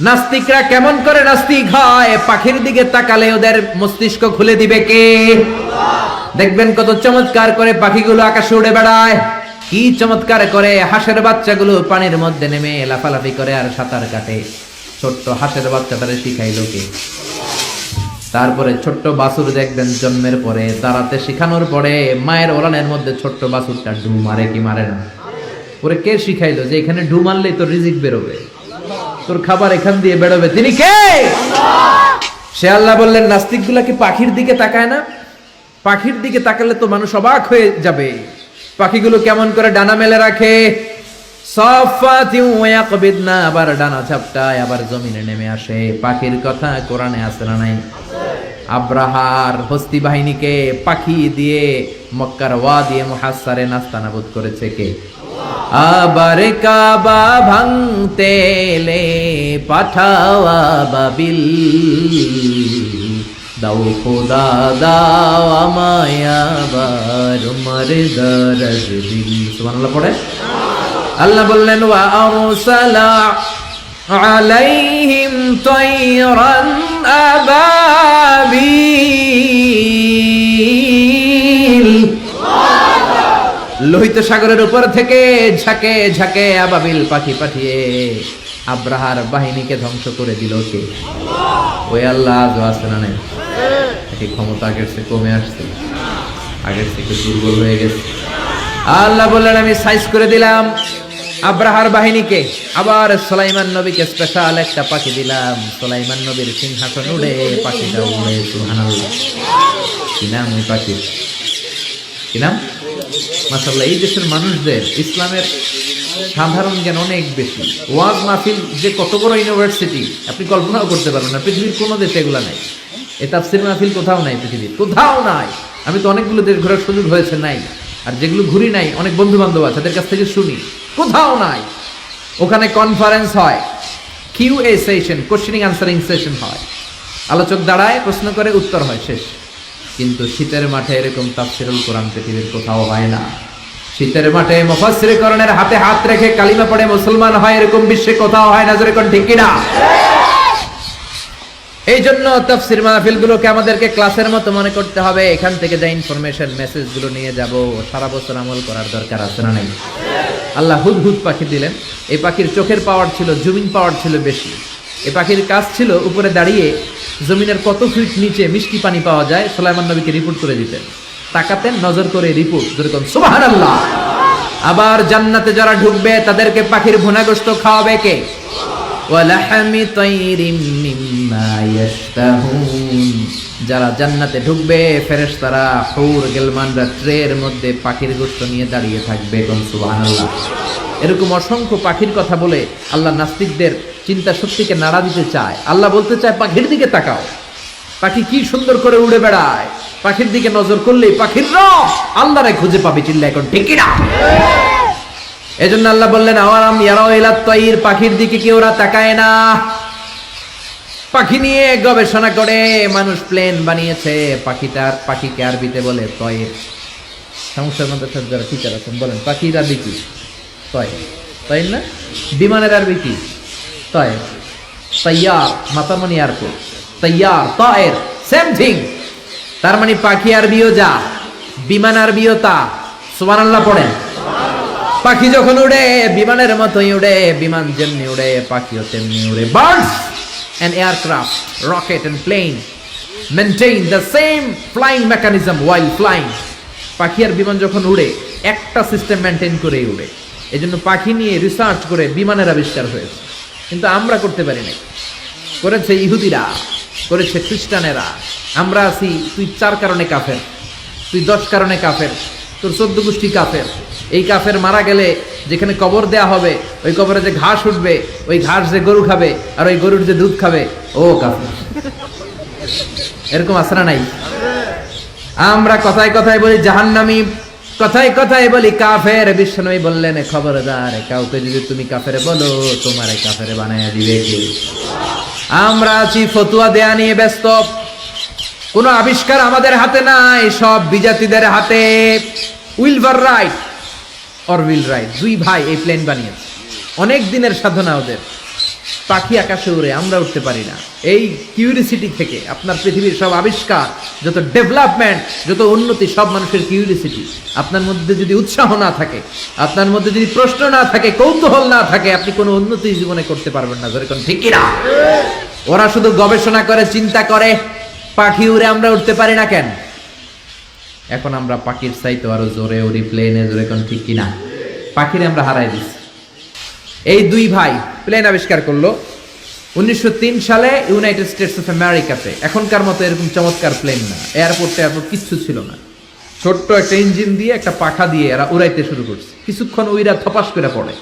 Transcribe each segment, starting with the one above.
নাস্তিকরা কেমন করে নাস্তিক হয়? পাখির দিকে তাকালে ওদের মস্তিষ্ক খুলে দিবে কে? দেখবেন কত চমৎকার করে পাখিগুলো আকাশে উড়ে বেড়ায়। কি চমৎকার করে হাঁসের বাচ্চাগুলো পানির মধ্যে নেমে লাফালাফি করে আর সাঁতার কাটে। ছোট্ট হাঁসের বাচ্চা তারা শিখাই লোকে তারপরে ছোট্ট বাছুর দেখবেন জন্মের পরে দাঁড়াতে শেখানোর পরে মায়ের ওলানের মধ্যে ছোট্ট বাছুরটা ডু মারে কি মারে না? ওরে কে শিখাইলো যে এখানে ডু মারলেই তো রিজিক বেরোবে? তোর খাবার এখান দিয়ে বেরোবে। তিনি কে? সে আল্লাহ বললেন নাস্তিক কি পাখির দিকে তাকায় না? পাখির দিকে তাকালে তো মানুষ অবাক হয়ে যাবে। পাখিগুলো কেমন করে ডানা মেলে রাখে? ওয়াকবিদনা আবার ডানা ঝাপটায় আবার জমিনে নেমে আসে। পাখির কথা কোরআনে আছে না নাই? আব্রাহার হস্তি বাহিনীকে পাখি দিয়ে মক্কার ওয়া দিয়ে মুহাসারে নাস্তানাবুদ করেছে কে? আবার কাবা ভাঙতে এলে পাঠাওয়া দাও খোদা, দাও আমায় আবার উমর দরজ দিল। সুবহানাল্লাহ পড়ে। আল্লাহ বললেন, ওয়া আরসালা আলাইহিম তায়রান আবাবিল লোহিত সাগরের উপর থেকে ঝাঁকে ঝাঁকে আবাবিল পাখি পাঠিয়ে আব্রাহার বাহিনীকে ধ্বংস করে দিল কে? ওই আল্লাহ আজও না নাই? ক্ষমতা আগের থেকে কমে আসছে? আগের থেকে দুর্বল হয়ে গেছে। আল্লাহ বললেন, আমি সাইজ করে দিলাম আব্রাহার বাহিনীকে। আবার সোলাইমান নবীকে স্পেশাল একটা পাখি দিলাম। সোলাইমান নবীর সিংহাসন উড়ে পাখিটা উড়ে, সুবহানাল্লাহ। কি নাম ওই পাখির? কি নাম? মাসাল্লাহ এই দেশের মানুষদের ইসলামের সাধারণ জ্ঞান অনেক বেশি। ওয়াজ মাহফিল যে কত বড় ইউনিভার্সিটি, আপনি কল্পনাও করতে পারবেন না, পৃথিবীর কোনো দেশে এগুলো নাই। এ তাফসির মাহফিল কোথাও নাই পৃথিবীর, কোথাও নাই। আমি তো অনেকগুলো দেশ ঘোরার সুযোগ হয়েছে, নাই। আর যেগুলো ঘুরি নাই, অনেক বন্ধু বান্ধব আছে, তাদের কাছ থেকে শুনি। কোথাও নাই। ওখানে কনফারেন্স হয় Q A session questioning answering session হয়। আলোচক দাঁড়ায়, প্রশ্ন করে, উত্তর হয়, শেষ। কিন্তু শীতের মাঠে এরকম তাফসিরুল কোরআন পৃথিবীর কোথাও হয় না। শীতের মাঠে মুফাসসিরকরণের হাতে হাত রেখে কালিমা পড়ে মুসলমান হয়, এরকম বিশ্বে কোথাও হয় না যেরকম ঠিক কিনা? এই জন্য তাফসির মাহফিলগুলোকে আমাদেরকে ক্লাসের মতো মনে করতে হবে। এখান থেকে যা ইনফরমেশন মেসেজগুলো নিয়ে যাব, সারা বছর আমল করার দরকার আছে না নাই? আল্লাহ হুদহুদ পাখি দিলেন। এই পাখির চোখের পাওয়ার ছিল, জুমিন পাওয়ার ছিল বেশি। এই পাখির কাজ ছিল উপরে দাঁড়িয়ে জমিনের কত ফিট নিচে মিষ্টি পানি পাওয়া যায়, সোলাইমান নবীকে রিপোর্ট করে দিতেন তাকাতেন, নজর করে রিপোর্ট যেরকম সুবাহান আল্লাহ আবার জান্নাতে যারা ঢুকবে, তাদেরকে পাখির ভুনাগ্রস্ত খাওয়াবে কে? যারা জান্নাতে ঢুকবে, ফেরেশতারা হুর, গেলমানরা ট্রের মধ্যে পাখির গোশত নিয়ে দাঁড়িয়ে থাকবে এরকম অসংখ্য পাখির কথা বলে আল্লাহ নাস্তিকদের চিন্তা শক্তিকে নাড়া দিতে চায়। আল্লাহ বলতে চায়, পাখির দিকে তাকাও। পাখি কি সুন্দর করে উড়ে বেড়ায়। পাখির দিকে নজর করলে পাখির রব আল্লাহরে খুঁজে পাবে চিল্লা এখন, ঠিক না এজন্য আল্লাহ বললেন আওয়ারাম ইয়ারাও তাইর পাখির দিকে কি ওরা তাকায় না। পাখি নিয়ে গবেষণা করে, মানুষ প্লেন বানিয়েছে। পাখিটার পাখিকে আরবিতে বলে তয়ের। সমস্যার মধ্যে সব যারা টিচার আছেন, বলেন, পাখির আরবি কি? তয় তয় না? বিমানের আরবি কি? তয় তৈয়ার মাতামনি এয়ারপোর্ট তৈয়ার তয়ের সেম থিং তার মানে পাখি আরবিও যা, বিমান আরবিও তা। সুবহানাল্লাহ পড়েন। পাখি যখন উড়ে, বিমানের মতোই উড়ে, বিমান যেমনি উড়ে, পাখিও তেমনি উড়ে। Birds and aircraft rocket and plane maintain the same flying mechanism while flying পাখি আর বিমান যখন উড়ে, একটা সিস্টেম মেনটেন করেই উড়ে। এই জন্য পাখি নিয়ে রিসার্চ করে বিমানের আবিষ্কার হয়েছে। কিন্তু আমরা করতে পারি নাই। করেছে ইহুদিরা, করেছে খ্রিস্টানেরা। আমরা আছি, তুই চার কারণে কাফের, তুই দশ কারণে কাফের, তোর চোদ্দ গোষ্ঠী কাফের। এই কাফের মারা গেলে যেখানে কবর দেয়া হবে, ওই কবরে যে ঘাস উঠবে, ওই ঘাস যে গরু খাবে, আর ওই গরুর যে দুধ খাবে, ও কাফের। এরকম আসরা নাই? আমরা কথায় কথায় বলি, জাহান্নামি কথায় কথায় বলি, কাফের বিশ্বনবী বললেন, খবরদার, কাউকে যদি তুমি কাফের বলো, তোমার কাফের বানায় দিবে আমরা আছি ফতুয়া দেয়া নিয়ে ব্যস্ত। কোনো আবিষ্কার আমাদের হাতে নাই, সব বিজাতিদের হাতে। উইলভার রাইট অর উইল রাইট, দুই ভাই এই প্লেন বানিয়েছে। অনেক দিনের সাধনা ওদের। পাখি আকাশে উড়ে, আমরা উঠতে পারি না। এই কিউরিসিটি থেকে আপনার পৃথিবীর সব আবিষ্কার, যত ডেভেলপমেন্ট যত উন্নতি, সব মানুষের কিউরিসিটি আপনার মধ্যে যদি উৎসাহ না থাকে, আপনার মধ্যে যদি প্রশ্ন না থাকে, কৌতূহল না থাকে, আপনি কোনো উন্নতি জীবনে করতে পারবেন না যেরকম ঠিক কিনা? ওরা শুধু গবেষণা করে, চিন্তা করে, পাখি উড়ে, আমরা উঠতে পারি না কেন? এখন আমরা পাখির চাইতে আরও জোরে উড়ি প্লেনে জোরে কোন ঠিক কিনা? পাখিরে আমরা হারাই দিচ্ছি এই দুই ভাই প্লেন আবিষ্কার করল উনিশশো তিন সালে ইউনাইটেড স্টেটস অফ আমেরিকাতে। এখনকার মতো এরকম চমৎকার প্লেন না। এয়ারপোর্ট এয়ারপোর্ট কিচ্ছু ছিল না। ছোট্ট একটা ইঞ্জিন দিয়ে একটা পাখা দিয়ে এরা উড়াইতে শুরু করছে। কিছুক্ষণ উইরা থপাস করে পড়ে।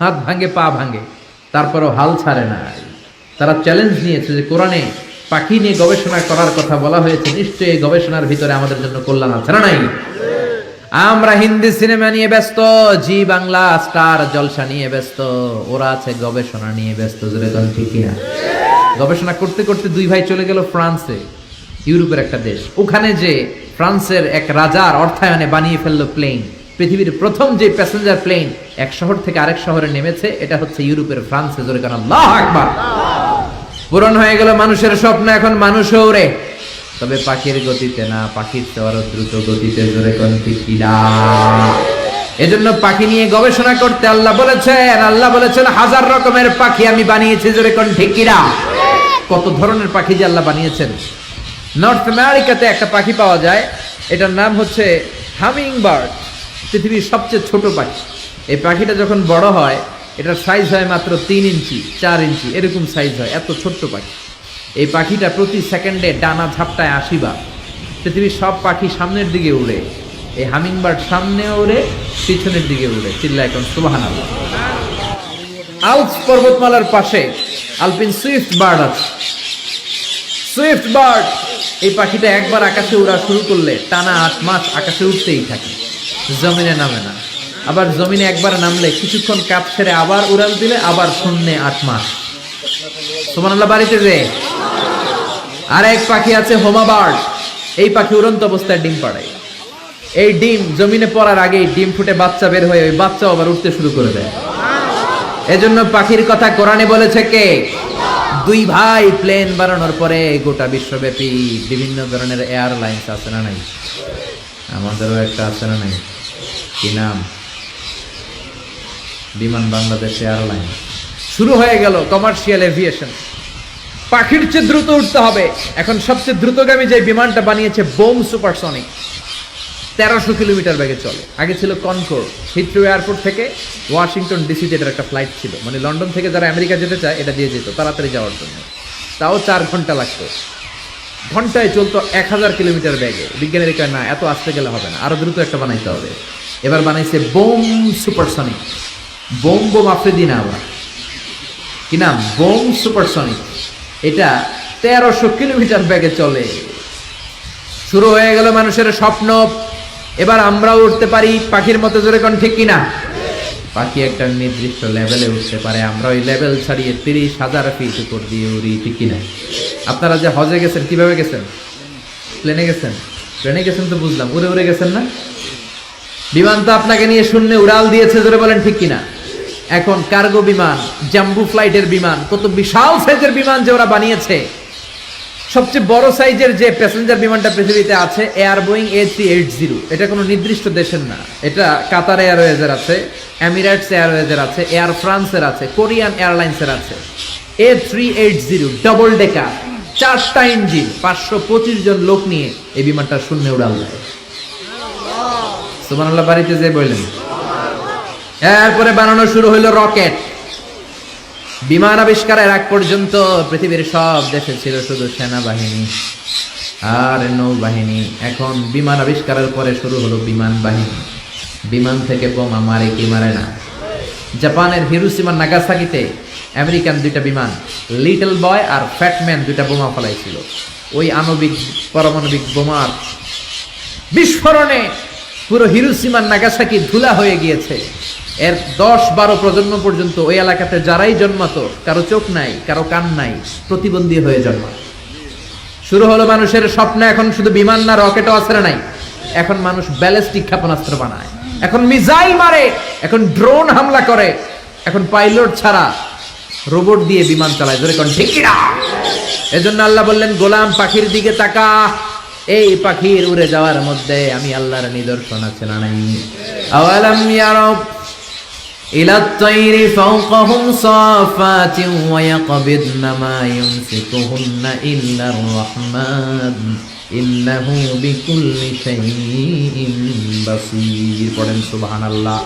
হাত ভাঙে, পা ভাঙে। তারপরও হাল ছাড়ে না তারা চ্যালেঞ্জ নিয়েছে যে কোরআনে পাখি নিয়ে গবেষণা করার কথা বলা হয়েছে। নিশ্চয়ই গবেষণার ভিতরে আমাদের জন্য কল্যাণ আছে না নাই? আমরা হিন্দি সিনেমা নিয়ে ব্যস্ত, জি বাংলা, স্টার জলসা নিয়ে ব্যস্ত, ওরা আছে গবেষণা নিয়ে ব্যস্ত গবেষণা করতে করতে দুই ভাই চলে গেল ফ্রান্সে, ইউরোপের একটা দেশ। ওখানে যে ফ্রান্সের এক রাজার অর্থায়নে বানিয়ে ফেলল প্লেন পৃথিবীর প্রথম যে প্যাসেঞ্জার প্লেন এক শহর থেকে আরেক শহরে নেমেছে, এটা হচ্ছে ইউরোপের ফ্রান্সে, জোরে কারণ পূরণ হয়ে গেল মানুষের স্বপ্ন, এখন মানুষও ওরে তবে পাখির গতিতে না, পাখির আরও দ্রুত গতিতে জোরে কোন কিনা এজন্য পাখি নিয়ে গবেষণা করতে আল্লাহ বলেছেন আল্লাহ বলেছেন, হাজার রকমের পাখি আমি বানিয়েছি জোরে কোন কিনা কত ধরনের পাখি যে আল্লাহ বানিয়েছেন। নর্থ আমেরিকাতে একটা পাখি পাওয়া যায়, এটার নাম হচ্ছে হামিং বার্ড পৃথিবীর সবচেয়ে ছোট পাখি। এই পাখিটা যখন বড় হয়, এটার সাইজ হয় মাত্র তিন ইঞ্চি, চার ইঞ্চি, এরকম সাইজ হয়, এত ছোট্ট পাখি। এই পাখিটা প্রতি সেকেন্ডে ডানা ঝাপটায় আসিবা। পৃথিবীর সব পাখি সামনের দিকে উড়ে। এই হামিং বার্ড সামনে উড়ে, পিছনের দিকে উড়ে। চিল্লা এখন সুবাহান আলপস পর্বতমালার পাশে আলপিন সুইফট বার্ড আছে। সুইফট বার্ড, এই পাখিটা একবার আকাশে উড়া শুরু করলে টানা আট মাস আকাশে উঠতেই থাকে। জমিনে নামে না। আবার জমিনে একবার নামলে কিছুক্ষণ কাপ ছেড়ে আবার উড়াল দিলে আবার শূন্যে আট মাস। সুমানাল্লাহ বাড়িতে যে আর এক পাখি আছে হোমা বার্ড। এই পাখি উড়ন্ত অবস্থায় ডিম পাড়ায়। এই ডিম জমিনে পড়ার আগেই ডিম ফুটে বাচ্চা বের হয়ে ওই বাচ্চাও আবার উঠতে শুরু করে দেয়। এজন্য পাখির কথা কোরআনে বলেছে কে? দুই ভাই প্লেন বানানোর পরে গোটা বিশ্বব্যাপী বিভিন্ন ধরনের এয়ারলাইন্স আছে না নাই? আমাদেরও একটা আছে না নাই? কি নাম? বিমান বাংলাদেশ এয়ারলাইন শুরু হয়ে গেল কমার্শিয়াল এভিয়েশন। পাখির চেয়ে দ্রুত উঠতে হবে। এখন সবচেয়ে দ্রুতগামী যে বিমানটা বানিয়েছে বোম সুপারসনিক, তেরোশো কিলোমিটার বেগে চলে। আগে ছিল কনকোর হিথ্রো এয়ারপোর্ট থেকে ওয়াশিংটন ডিসিতে এটার একটা ফ্লাইট ছিল। মানে লন্ডন থেকে যারা আমেরিকা যেতে চায়, এটা দিয়ে যেত তাড়াতাড়ি যাওয়ার জন্য। তাও চার ঘণ্টা লাগতো। ঘন্টায় চলতো এক হাজার কিলোমিটার ব্যাগে বিজ্ঞানীর কয়, না, এত আসতে গেলে হবে না। আরও দ্রুত একটা বানাইতে হবে। এবার বানাইছে Boom supersonic. Boom Boom Afridi না আবার কি নাম? Boom supersonic. এটা তেরোশো কিলোমিটার ব্যাগে চলে। শুরু হয়ে গেল মানুষের স্বপ্ন। এবার আমরাও উঠতে পারি পাখির মতো জোরে কোন ঠিক কিনা? পাখি একটা নির্দিষ্ট লেভেলে উঠতে পারে। আমরা ওই লেভেল ছাড়িয়ে তিরিশ হাজার ফিট উপর দিয়ে উড়ি, ঠিক কিনা? আপনারা যে হজে গেছেন, কীভাবে গেছেন? প্লেনে গেছেন? প্লেনে গেছেন তো বুঝলাম। উড়ে উড়ে গেছেন না? বিমান তো আপনাকে নিয়ে শূন্যে উড়াল দিয়েছে, জোরে বলেন ঠিক কিনা? এখন কার্গো বিমান জাম্বু ফ্লাইটের বিমান, কত বিশাল সাইজের বিমান যে ওরা বানিয়েছে। সবচেয়ে বড় সাইজের যে প্যাসেঞ্জার বিমানটা পৃথিবীতে আছে air Boeing A three eight zero এটা কোনো নির্দিষ্ট দেশের না, এটা কাতার এয়ারওয়েজের আছে এমিরেটস এয়ারওয়েজের আছে এয়ার ফ্রান্সের আছে কোরিয়ান এয়ারলাইন্সের আছে। A three eight zero double decker চারটা ইঞ্জিন পাঁচশো পঁচিশ জন লোক নিয়ে এই বিমানটা শূন্য উড়াল। দেয় সুবহানাল্লাহ, বাড়িতে যে বললেন। এরপরে বানানো শুরু হলো রকেট। বিমান আবিষ্কারের আগ পর্যন্ত পৃথিবীর সব দেশে ছিল শুধু সেনাবাহিনী আর নৌবাহিনী। এখন বিমান আবিষ্কারের পরে শুরু হলো বিমান বাহিনী। বিমান থেকে বোমা মারে কি মারে না। জাপানের হিরুসিমা নাগাসাকিতে আমেরিকান দুইটা বিমান, লিটল বয় আর ফ্যাটম্যান দুইটা বোমা ফলাইছিল। ওই আণবিক, পারমাণবিক বোমার বিস্ফোরণে পুরো হিরুসিমা নাগাসাকি ধুলা হয়ে গিয়েছে। এর দশ বারো প্রজন্ম পর্যন্ত ওই এলাকাতে যারাই জন্মাতো, কারও চোখ নাই, কারও কান নাই, প্রতিবন্ধী হয়ে জন্মায়। শুরু হলো মানুষের স্বপ্ন, এখন শুধু বিমান না রকেটও আছে নাই। এখন মানুষ ব্যালিস্টিক ক্ষেপণাস্ত্র বানায়। এখন মিসাইল মারে, এখন ড্রোন হামলা করে। এখন পাইলট ছাড়া রোবট দিয়ে বিমান চালায়। ধরে কোন, ঠিক কিনা? এজন্য আল্লাহ বললেন, গোলাম পাখির দিকে তাকা। এই পাখির উড়ে যাওয়ার মধ্যে আমি আল্লাহর নিদর্শন আছে না নাই? আওয়ালাম ইয়ারাব إلى الطير فوقهم صافات ويقبضن ما يمسكهن إلا الرحمن إنه بكل شيء بصير قرن سبحان الله